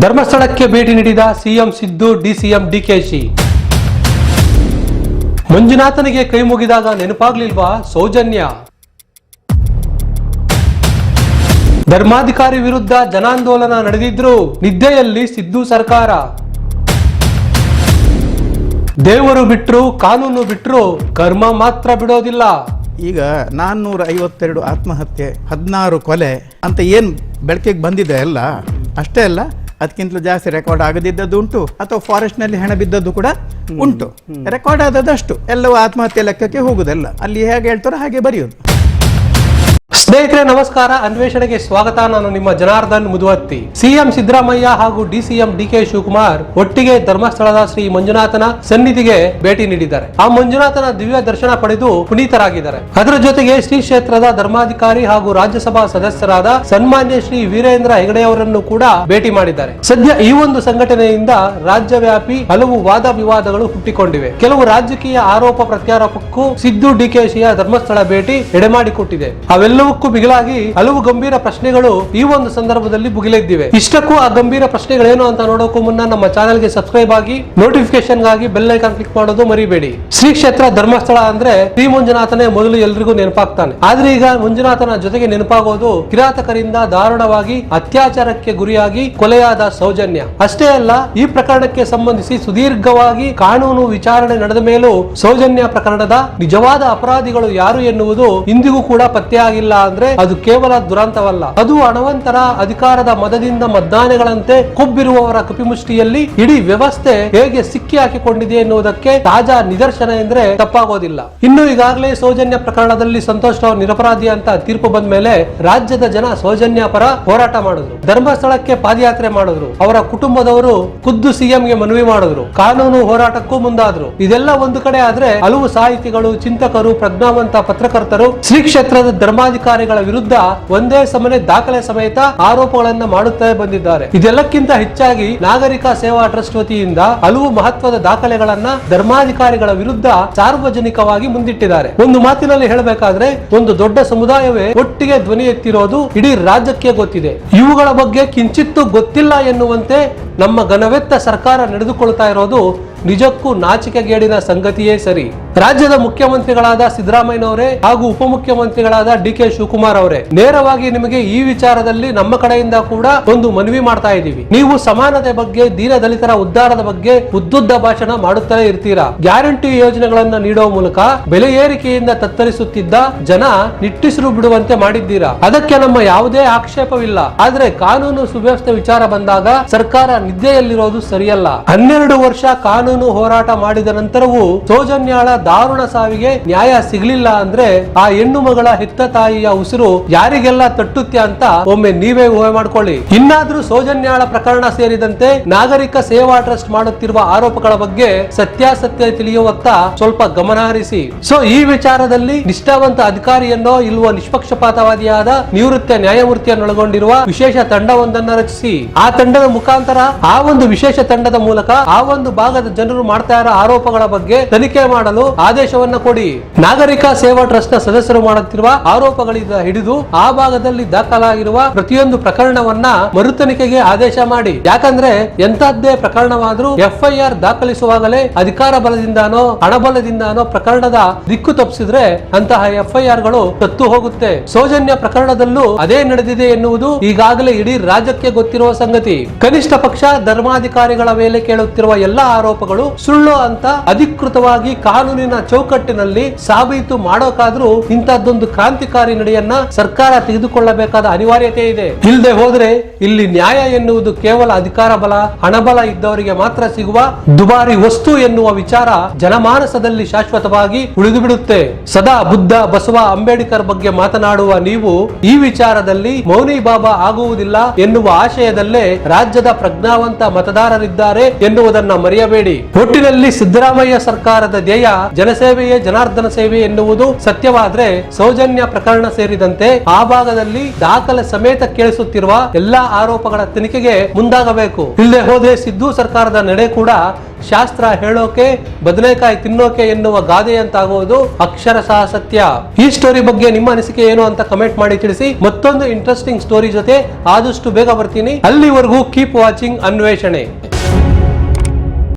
ಧರ್ಮಸ್ಥಳಕ್ಕೆ ಭೇಟಿ ನೀಡಿದ ಸಿಎಂ ಸಿದ್ದು, ಡಿಸಿಎಂ ಡಿಕೆಶಿ. ಮಂಜುನಾಥನಿಗೆ ಕೈ ಮುಗಿದಾಗ ನೆನಪಾಗ್ಲಿಲ್ವಾ ಸೌಜನ್ಯ? ಧರ್ಮಾಧಿಕಾರಿ ವಿರುದ್ಧ ಜನಾಂದೋಲನ ನಡೆದಿದ್ರು ನಿದ್ದೆಯಲ್ಲಿ ಸಿದ್ದು ಸರ್ಕಾರ. ದೇವರು ಬಿಟ್ರು, ಕಾನೂನು ಬಿಟ್ರು ಕರ್ಮ ಮಾತ್ರ ಬಿಡೋದಿಲ್ಲ. ಈಗ ನಾನ್ನೂರ ಐವತ್ತೆರಡು ಆತ್ಮಹತ್ಯೆ, ಹದಿನಾರು ಕೊಲೆ ಅಂತ ಏನು ಬೆಳಕಿಗೆ ಬಂದಿದೆ ಅಲ್ಲ? ಅಷ್ಟೇ ಅಲ್ಲ? ಅದಕ್ಕಿಂತಲೂ ಜಾಸ್ತಿ ರೆಕಾರ್ಡ್ ಆಗದಿದ್ದದ್ದು ಉಂಟು. ಅಥವಾ ಫಾರೆಸ್ಟ್ನಲ್ಲಿ ಹೆಣ ಬಿದ್ದದ್ದು ಕೂಡ ಉಂಟು. ರೆಕಾರ್ಡ್ ಆದದಷ್ಟು ಎಲ್ಲವೂ ಆತ್ಮಹತ್ಯೆ ಲೆಕ್ಕಕ್ಕೆ ಹೋಗುದಲ್ಲ. ಅಲ್ಲಿ ಹೇಗೆ ಹೇಳ್ತಾರೋ ಹಾಗೆ ಬರೆಯೋದು. ಸ್ನೇಹಿತರೆ, ನಮಸ್ಕಾರ. ಅನ್ವೇಷಣೆಗೆ ಸ್ವಾಗತ. ನಾನು ನಿಮ್ಮ ಜನಾರ್ದನ್ ಮುದುವತ್ತಿ. ಸಿಎಂ ಸಿದ್ದರಾಮಯ್ಯ ಹಾಗೂ ಡಿಸಿಎಂ ಡಿಕೆ ಶಿವಕುಮಾರ್ ಒಟ್ಟಿಗೆ ಧರ್ಮಸ್ಥಳದ ಶ್ರೀ ಮಂಜುನಾಥನ ಸನ್ನಿಧಿಗೆ ಭೇಟಿ ನೀಡಿದ್ದಾರೆ. ಆ ಮಂಜುನಾಥನ ದಿವ್ಯ ದರ್ಶನ ಪಡೆದು ಪುನೀತರಾಗಿದ್ದಾರೆ. ಅದರ ಜೊತೆಗೆ ಶ್ರೀ ಕ್ಷೇತ್ರದ ಧರ್ಮಾಧಿಕಾರಿ ಹಾಗೂ ರಾಜ್ಯಸಭಾ ಸದಸ್ಯರಾದ ಸನ್ಮಾನ್ಯ ಶ್ರೀ ವೀರೇಂದ್ರ ಹೆಗಡೆಯವರನ್ನು ಕೂಡ ಭೇಟಿ ಮಾಡಿದ್ದಾರೆ. ಸದ್ಯ ಈ ಒಂದು ಸಂಘಟನೆಯಿಂದ ರಾಜ್ಯವ್ಯಾಪಿ ಹಲವು ವಾದ ವಿವಾದಗಳು ಹುಟ್ಟಿಕೊಂಡಿವೆ. ಕೆಲವು ರಾಜಕೀಯ ಆರೋಪ ಪ್ರತ್ಯಾರೋಪಕ್ಕೂ ಸಿದ್ದು ಡಿಕೆಶಿಯ ಧರ್ಮಸ್ಥಳ ಭೇಟಿ ಎಡೆಮಾಡಿಕೊಟ್ಟಿದೆ. ಅವೆಲ್ಲವಕ್ಕೂ ಬಿಗಿಲಾಗಿ ಹಲವು ಗಂಭೀರ ಪ್ರಶ್ನೆಗಳು ಈ ಒಂದು ಸಂದರ್ಭದಲ್ಲಿ ಭುಗಿಲೆದ್ದಿವೆ ಇಷ್ಟಕ್ಕೂ ಆ ಗಂಭೀರ ಪ್ರಶ್ನೆಗಳೇನು ಅಂತ ನೋಡೋಕ್ಕೂ ಮುನ್ನ ನಮ್ಮ ಚಾನೆಲ್ಗೆ ಸಬ್ಸ್ಕ್ರೈಬ್ ಆಗಿ ನೋಟಿಫಿಕೇಶನ್ಗಾಗಿ ಬೆಲ್ ಐಕಾನ್ ಕ್ಲಿಕ್ ಮಾಡೋದು ಮರಿಬೇಡಿ. ಶ್ರೀ ಕ್ಷೇತ್ರ ಧರ್ಮಸ್ಥಳ ಅಂದ್ರೆ ಶ್ರೀ ಮಂಜುನಾಥನೇ ಮೊದಲು ಎಲ್ರಿಗೂ ನೆನಪಾಗ್ತಾನೆ. ಆದ್ರೆ ಈಗ ಮಂಜುನಾಥನ ಜೊತೆಗೆ ನೆನಪಾಗೋದು ಕಿರಾತಕರಿಂದ ದಾರುಣವಾಗಿ ಅತ್ಯಾಚಾರಕ್ಕೆ ಗುರಿಯಾಗಿ ಕೊಲೆಯಾದ ಸೌಜನ್ಯ. ಅಷ್ಟೇ ಅಲ್ಲ, ಈ ಪ್ರಕರಣಕ್ಕೆ ಸಂಬಂಧಿಸಿ ಸುದೀರ್ಘವಾಗಿ ಕಾನೂನು ವಿಚಾರಣೆ ನಡೆದ ಮೇಲೂ ಸೌಜನ್ಯ ಪ್ರಕರಣದ ನಿಜವಾದ ಅಪರಾಧಿಗಳು ಯಾರು ಎನ್ನುವುದು ಇಂದಿಗೂ ಕೂಡ ಪತ್ತೆಯಾಗಿಲ್ಲ ಅಂದ್ರೆ ಅದು ಕೇವಲ ದುರಂತವಲ್ಲ. ಅದು ಹಣವಂತರ ಅಧಿಕಾರದ ಮದದಿಂದ ಮದ್ದಾನೆಗಳಂತೆ ಕೊಬ್ಬಿರುವವರ ಕಪಿಮುಷ್ಟಿಯಲ್ಲಿ ಇಡೀ ವ್ಯವಸ್ಥೆ ಹೇಗೆ ಸಿಕ್ಕಿ ಹಾಕಿಕೊಂಡಿದೆ ಎನ್ನುವುದಕ್ಕೆ ತಾಜಾ ನಿದರ್ಶನ ಎಂದ್ರೆ ತಪ್ಪಾಗೋದಿಲ್ಲ. ಇನ್ನು ಈಗಾಗಲೇ ಸೌಜನ್ಯ ಪ್ರಕರಣದಲ್ಲಿ ಸಂತೋಷ್ ರಾವ್ ನಿರಪರಾಧಿ ಅಂತ ತೀರ್ಪು ಬಂದ ಮೇಲೆ ರಾಜ್ಯದ ಜನ ಸೌಜನ್ಯ ಪರ ಹೋರಾಟ ಮಾಡಿದ್ರು. ಧರ್ಮಸ್ಥಳಕ್ಕೆ ಪಾದಯಾತ್ರೆ ಮಾಡಿದ್ರು. ಅವರ ಕುಟುಂಬದವರು ಖುದ್ದು ಸಿಎಂಗೆ ಮನವಿ ಮಾಡಿದ್ರು. ಕಾನೂನು ಹೋರಾಟಕ್ಕೂ ಮುಂದಾದ್ರು. ಇದೆಲ್ಲ ಒಂದು ಕಡೆ ಆದ್ರೆ ಹಲವು ಸಾಹಿತಿಗಳು, ಚಿಂತಕರು, ಪ್ರಜ್ಞಾವಂತ ಪತ್ರಕರ್ತರು ಶ್ರೀ ಕ್ಷೇತ್ರದ ಧರ್ಮಾಧಿಕಾರಿಗಳ ವಿರುದ್ಧ ಒಂದೇ ಸಮನೆ ದಾಖಲೆ ಸಮೇತ ಆರೋಪಗಳನ್ನ ಮಾಡುತ್ತಾ ಬಂದಿದ್ದಾರೆ. ಇದೆಲ್ಲಕ್ಕಿಂತ ಹೆಚ್ಚಾಗಿ ನಾಗರಿಕ ಸೇವಾ ಟ್ರಸ್ಟ್ ವತಿಯಿಂದ ಹಲವು ಮಹತ್ವದ ದಾಖಲೆಗಳನ್ನ ಧರ್ಮಾಧಿಕಾರಿಗಳ ವಿರುದ್ಧ ಸಾರ್ವಜನಿಕವಾಗಿ ಮುಂದಿಟ್ಟಿದ್ದಾರೆ. ಒಂದು ಮಾತಿನಲ್ಲಿ ಹೇಳಬೇಕಾದ್ರೆ, ಒಂದು ದೊಡ್ಡ ಸಮುದಾಯವೇ ಒಟ್ಟಿಗೆ ಧ್ವನಿ ಎತ್ತಿರೋದು ಇಡೀ ರಾಜ್ಯಕ್ಕೆ ಗೊತ್ತಿದೆ. ಇವುಗಳ ಬಗ್ಗೆ ಕಿಂಚಿತ್ತೂ ಗೊತ್ತಿಲ್ಲ ಎನ್ನುವಂತೆ ನಮ್ಮ ಘನವೆತ್ತ ಸರ್ಕಾರ ನಡೆದುಕೊಳ್ತಾ ಇರೋದು ನಿಜಕ್ಕೂ ನಾಚಿಕೆಗೇಡಿನ ಸಂಗತಿಯೇ ಸರಿ. ರಾಜ್ಯದ ಮುಖ್ಯಮಂತ್ರಿಗಳಾದ ಸಿದ್ದರಾಮಯ್ಯನವರೇ ಹಾಗೂ ಉಪಮುಖ್ಯಮಂತ್ರಿಗಳಾದ ಡಿ ಕೆ ಶಿವಕುಮಾರ್ ಅವರೇ, ನೇರವಾಗಿ ನಿಮಗೆ ಈ ವಿಚಾರದಲ್ಲಿ ನಮ್ಮ ಕಡೆಯಿಂದ ಕೂಡ ಒಂದು ಮನವಿ ಮಾಡ್ತಾ ಇದ್ದೀವಿ. ನೀವು ಸಮಾನತೆ ಬಗ್ಗೆ, ದೀನ ದಲಿತರ ಉದ್ಧಾರದ ಬಗ್ಗೆ ಉದ್ದುದ್ದ ಭಾಷಣ ಮಾಡುತ್ತಲೇ ಇರ್ತೀರಾ? ಗ್ಯಾರಂಟಿ ಯೋಜನೆಗಳನ್ನ ನೀಡುವ ಮೂಲಕ ಬೆಲೆ ಏರಿಕೆಯಿಂದ ತತ್ತರಿಸುತ್ತಿದ್ದ ಜನ ನಿಟ್ಟಿಸಿರು ಬಿಡುವಂತೆ ಮಾಡಿದ್ದೀರಾ? ಅದಕ್ಕೆ ನಮ್ಮ ಯಾವುದೇ ಆಕ್ಷೇಪವಿಲ್ಲ. ಆದ್ರೆ ಕಾನೂನು ಸುವ್ಯವಸ್ಥೆ ವಿಚಾರ ಬಂದಾಗ ಸರ್ಕಾರ ನಿದ್ದೆಯಲ್ಲಿರೋದು ಸರಿಯಲ್ಲ. ಹನ್ನೆರಡು ವರ್ಷ ಕಾನೂನು ಹೋರಾಟ ಮಾಡಿದ ನಂತರವೂ ಸೋಜನ್ಯಾಳ ದಾರುಣ ಸಾವಿಗೆ ನ್ಯಾಯ ಸಿಗಲಿಲ್ಲ ಅಂದ್ರೆ ಆ ಹೆಣ್ಣು ಮಗಳ ಹೆತ್ತ ತಾಯಿಯ ಉಸಿರು ಯಾರಿಗೆಲ್ಲ ತಟ್ಟುತ್ತೆ ಅಂತ ಒಮ್ಮೆ ನೀವೇ ಊಹೆ ಮಾಡ್ಕೊಳ್ಳಿ. ಇನ್ನಾದ್ರೂ ಸೌಜನ್ಯಾಳ ಪ್ರಕರಣ ಸೇರಿದಂತೆ ನಾಗರಿಕ ಸೇವಾ ಟ್ರಸ್ಟ್ ಮಾಡುತ್ತಿರುವ ಆರೋಪಗಳ ಬಗ್ಗೆ ಸತ್ಯಾಸತ್ಯ ತಿಳಿಯುವತ್ತ ಸ್ವಲ್ಪ ಗಮನ ಹರಿಸಿ. ಸೊ ಈ ವಿಚಾರದಲ್ಲಿ ನಿಷ್ಠಾವಂತ ಅಧಿಕಾರಿಯನ್ನೋ ಇಲ್ವೋ ನಿಷ್ಪಕ್ಷಪಾತವಾದಿಯಾದ ನಿವೃತ್ತ ನ್ಯಾಯಮೂರ್ತಿಯನ್ನೊಳಗೊಂಡಿರುವ ವಿಶೇಷ ತಂಡವೊಂದನ್ನು ರಚಿಸಿ. ಆ ತಂಡದ ಮುಖಾಂತರ ಆ ಒಂದು ವಿಶೇಷ ತಂಡದ ಮೂಲಕ ಆ ಒಂದು ಭಾಗದ ಜನರು ಮಾಡ್ತಾ ಇರೋ ಆರೋಪಗಳ ಬಗ್ಗೆ ತನಿಖೆ ಮಾಡಲು ಆದೇಶವನ್ನ ಕೊಡಿ. ನಾಗರಿಕ ಸೇವಾ ಟ್ರಸ್ಟ್ನ ಸದಸ್ಯರು ಮಾಡುತ್ತಿರುವ ಆರೋಪಗಳಿಂದ ಹಿಡಿದು ಆ ಭಾಗದಲ್ಲಿ ದಾಖಲಾಗಿರುವ ಪ್ರತಿಯೊಂದು ಪ್ರಕರಣವನ್ನ ಮರುತನಿಖೆಗೆ ಆದೇಶ ಮಾಡಿ. ಯಾಕಂದ್ರೆ ಎಂತಹದ್ದೇ ಪ್ರಕರಣವಾದ್ರೂ ಎಫ್ಐಆರ್ ದಾಖಲಿಸುವಾಗಲೇ ಅಧಿಕಾರ ಬಲದಿಂದಾನೋ ಹಣಬಲದಿಂದಾನೋ ಪ್ರಕರಣದ ದಿಕ್ಕು ತಪ್ಪಿಸಿದ್ರೆ ಅಂತಹ ಎಫ್ಐಆರ್ಗಳು ತತ್ತು ಹೋಗುತ್ತೆ. ಸೌಜನ್ಯ ಪ್ರಕರಣದಲ್ಲೂ ಅದೇ ನಡೆದಿದೆ ಎನ್ನುವುದು ಈಗಾಗಲೇ ಇಡೀ ರಾಜ್ಯಕ್ಕೆ ಗೊತ್ತಿರುವ ಸಂಗತಿ. ಕನಿಷ್ಠ ಪಕ್ಷ ಧರ್ಮಾಧಿಕಾರಿಗಳ ಮೇಲೆ ಕೇಳುತ್ತಿರುವ ಎಲ್ಲಾ ಆರೋಪಗಳು ಸುಳ್ಳು ಅಂತ ಅಧಿಕೃತವಾಗಿ ಕಾನೂನಿನ ಚೌಕಟ್ಟಿನಲ್ಲಿ ಸಾಬೀತು ಮಾಡೋಕಾದ್ರೂ ಇಂತಹದ್ದೊಂದು ಕ್ರಾಂತಿಕಾರಿ ನಡೆಯನ್ನ ಸರ್ಕಾರ ತೆಗೆದುಕೊಳ್ಳಬೇಕಾದ ಅನಿವಾರ್ಯತೆ ಇದೆ. ಇಲ್ಲದೆ ಹೋದ್ರೆ ಇಲ್ಲಿ ನ್ಯಾಯ ಎನ್ನುವುದು ಕೇವಲ ಅಧಿಕಾರ ಬಲ, ಹಣಬಲ ಇದ್ದವರಿಗೆ ಮಾತ್ರ ಸಿಗುವ ದುಬಾರಿ ವಸ್ತು ಎನ್ನುವ ವಿಚಾರ ಜನಮಾನಸದಲ್ಲಿ ಶಾಶ್ವತವಾಗಿ ಉಳಿದು ಬಿಡುತ್ತೆ ಸದಾ ಬುದ್ಧ ಬಸವ ಅಂಬೇಡ್ಕರ್ ಬಗ್ಗೆ ಮಾತನಾಡುವ ನೀವು ಈ ವಿಚಾರದಲ್ಲಿ ಮೌನಿ ಬಾಬಾ ಆಗುವುದಿಲ್ಲ ಎನ್ನುವ ಆಶಯದಲ್ಲೇ ರಾಜ್ಯದ ಪ್ರಜ್ಞಾವಂತ ಮತದಾರರಿದ್ದಾರೆ ಎನ್ನುವುದನ್ನ ಮರೆಯಬೇಡಿ. ಒಟ್ಟಿನಲ್ಲಿ ಸಿದ್ದರಾಮಯ್ಯ ಸರ್ಕಾರದ ಧ್ಯೇಯ ಜನಸೇವೆಯೇ ಜನಾರ್ದನ ಸೇವೆ ಎನ್ನುವುದು ಸತ್ಯವಾದ್ರೆ ಸೌಜನ್ಯ ಪ್ರಕರಣ ಸೇರಿದಂತೆ ಆ ಭಾಗದಲ್ಲಿ ದಾಖಲೆ ಸಮೇತ ಕೇಳಿಸುತ್ತಿರುವ ಎಲ್ಲಾ ಆರೋಪಗಳ ತನಿಖೆಗೆ ಮುಂದಾಗಬೇಕು. ಇಲ್ಲದೆ ಹೋದ್ರೆ ಸಿದ್ದು ಸರ್ಕಾರದ ನಡೆ ಕೂಡ ಶಾಸ್ತ್ರ ಹೇಳೋಕೆ, ಬದನೆಕಾಯಿ ತಿನ್ನೋಕೆ ಎನ್ನುವ ಗಾದೆಯಂತಾಗುವುದು ಅಕ್ಷರಶಃ ಸತ್ಯ. ಈ ಸ್ಟೋರಿ ಬಗ್ಗೆ ನಿಮ್ಮ ಅನಿಸಿಕೆ ಏನು ಅಂತ ಕಮೆಂಟ್ ಮಾಡಿ ತಿಳಿಸಿ. ಮತ್ತೊಂದು ಇಂಟ್ರೆಸ್ಟಿಂಗ್ ಸ್ಟೋರಿ ಜೊತೆ ಆದಷ್ಟು ಬೇಗ ಬರ್ತೀನಿ. ಅಲ್ಲಿವರೆಗೂ ಕೀಪ್ ವಾಚಿಂಗ್ ಅನ್ವೇಷಣೆ.